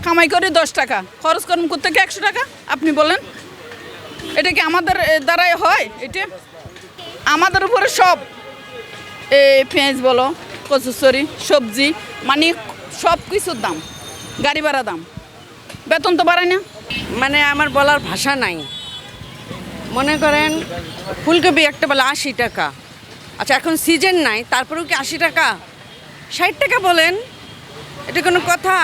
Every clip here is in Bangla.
কামাই করে দশ টাকা, খরচ করুন থেকে একশো টাকা? আপনি বলেন। এটা কি আমাদের দ্বারাই হয়? এটা আমাদের উপরে সব। পেঁয়াজ বলো কচুচরি সবজি মানে সব কিছুর দাম, গাড়ি ভাড়া দাম। বেতন তো বাড়ায় না। মানে আমার বলার ভাষা নাই। মনে করেন ফুলকপি একটা বলে আশি টাকা। আচ্ছা এখন সিজন নাই, তারপরেও কি আশি টাকা? ষাট টাকা বলেন, এটা কোনো কথা?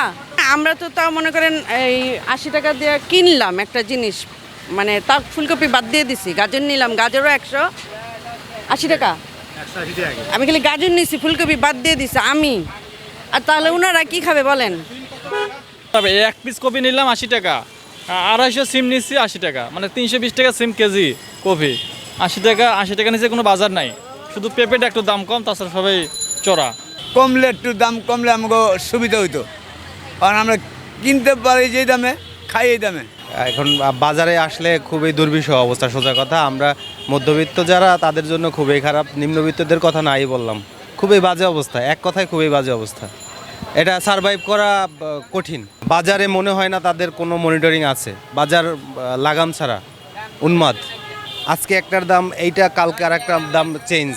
আমরা তো তাও মনে করেন এই আশি টাকা দিয়ে কিনলাম একটা জিনিস। মানে তার ফুলকপি বাদ দিয়ে দিছি গাজর নিলাম গাজরও একশো আশি টাকা। আমি খালি গাজর নিছি ফুলকপি বাদ দিয়ে দিছি আমি। আর তাহলে ওনারা কি খাবে বলেন? তবে এক পিস কপি নিলাম আশি টাকা আড়াইশো সিম নিচ্ছি আশি টাকা মানে তিনশো বিশ টাকা সিম কেজি কপি। আশি টাকা আশি টাকা নিচে কোনো বাজার নাই শুধু পেঁপেটা একটু দাম কম তাছাড়া সবাই চড়া। কমলে একটু দাম কমলে আমাকে সুবিধা হইতো। কারণ আমরা কিনতে পারি যেই দামে, খাই এই দামে। এখন বাজারে আসলে খুবই দুর্বিষহ অবস্থা, সোজা কথা। আমরা মধ্যবিত্ত যারা, তাদের জন্য খুবই খারাপ। নিম্নবিত্তদের কথা নাই বললাম। খুবই বাজে অবস্থা। এক কথায় খুবই বাজে অবস্থা। এটা সারভাইভ করা কঠিন। বাজারে মনে হয় না তাদের কোনো মনিটরিং আছে। বাজার লাগাম ছাড়া। উন্মাদ। আজকে একটার দাম, এইটা, কালকে আর একটা দাম চেঞ্জ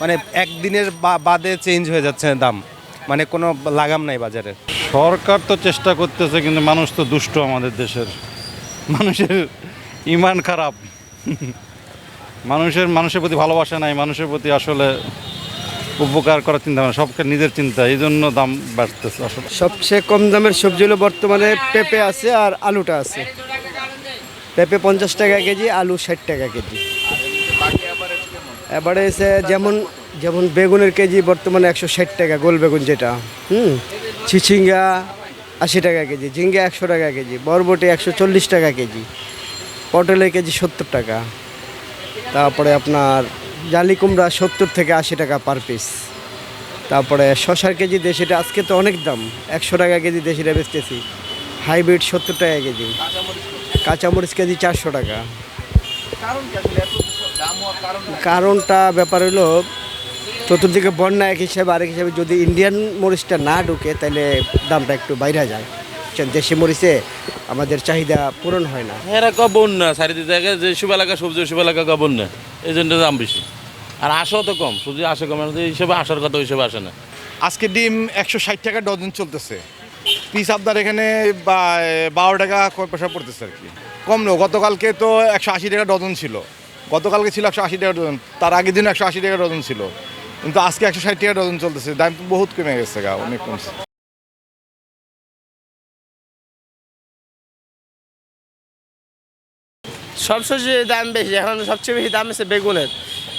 মানে একদিনের বাদে চেঞ্জ হয়ে যাচ্ছে দাম। মানে কোনো লাগাম নাই বাজারের। সরকার তো চেষ্টা করতেছে, কিন্তু মানুষ তো দুষ্ট আমাদের দেশের। মানুষের ইমান খারাপ। মানুষের মানুষের প্রতি ভালোবাসা নাই, মানুষের প্রতি আসলে উপকার করার চিন্তা ভাবনা সবকে নিজের চিন্তা, এই জন্য দাম বাড়তেছে আসলে। সবচেয়ে কম দামের সবজি হলো বর্তমানে পেঁপে আছে আর আলুটা আছে। পেঁপে পঞ্চাশ টাকা কেজি, আলু ষাট টাকা কেজি। এবারে এসে যেমন যেমন বেগুনের কেজি বর্তমানে একশো ষাট টাকা, গোল বেগুন যেটা, হুম? চিচিঙ্গা আশি টাকা কেজি ঝিঙ্গা একশো টাকা কেজি বরবটি একশো চল্লিশ টাকা কেজি পটলের কেজি সত্তর টাকা। তারপরে আপনার জালি কুমড়া সত্তর থেকে আশি টাকা পার পিস তারপরে শশার কেজি দেশিটা আজকে তো অনেক দাম একশো টাকা কেজি দেশিটা বেচতেছি। হাইব্রিড সত্তর টাকা কেজি কাঁচামরিচ কেজি চারশো টাকা। কারণটা ব্যাপার হলো চতুর্দিকে বন্যা এক হিসাবে আরেক হিসাবে যদি ইন্ডিয়ান মরিচটা না ঢুকে তাহলে দামটা একটু বাইরে যায়। দেশি মরিচে আমাদের চাহিদা পূরণ হয় না। এরা ক বন্যা চারিদিক থেকে যে শুভ এলাকা সবজি শুভ এলাকা ক বন্যা এই জন্য দাম বেশি। আর আসো তো কম সবজি আসে কম এই হিসেবে আসার কথা ওই হিসেবে আসে না। আজকে ডিম একশো ষাট টাকা ডজন চলতেছে। পিস আপনার এখানে বা- বারো টাকা কয় পয়সা পড়তেছে আর কি। কমলো গতকালকে তো একশো আশি টাকা ডজন ছিল। গতকালকে ছিল একশো আশি টাকা ডজন তার আগের দিন একশো আশি টাকা ডজন ছিল। কিন্তু আজকে একশো ষাট টাকা ডজন চলতেছে, দাম বহুত কমে গেছে গা, অনেক কমছে। সব সবজির দাম বেশি, এখন সবচেয়ে বেশি দাম আছে বেগুনের,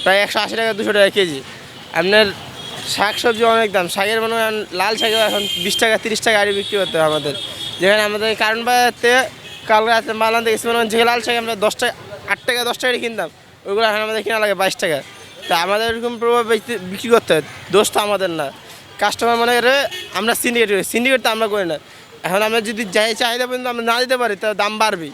প্রায় একশো আশি টাকা, দুশো টাকা কেজি। আপনার শাক সবজি অনেক দাম, শাকের মনে লাল শাকের এখন বিশ টাকা, তিরিশ টাকা আড়ি বিক্রি করতে হয় আমাদের। যেখানে আমাদের কারণ বাজারতে কাল রাতে মাল আনতে গেছি, মনে যে লাল শাক আমরা দশ টাকা, আট টাকা, দশ টাকা কিনতাম ওইগুলো এখন আমাদের কেনা লাগে বাইশ টাকা। তা আমাদের এরকম প্রভাব বিক্রি- করতে হয়। দোষ তো আমাদের না। কাস্টমার মনে করে আমরা সিন্ডিকেট করি সিন্ডিকেট তো আমরা করি না। এখন আমরা যদি যাই চাহিদা পর্যন্ত আমরা না দিতে পারি, তাহলে দাম বাড়বেই।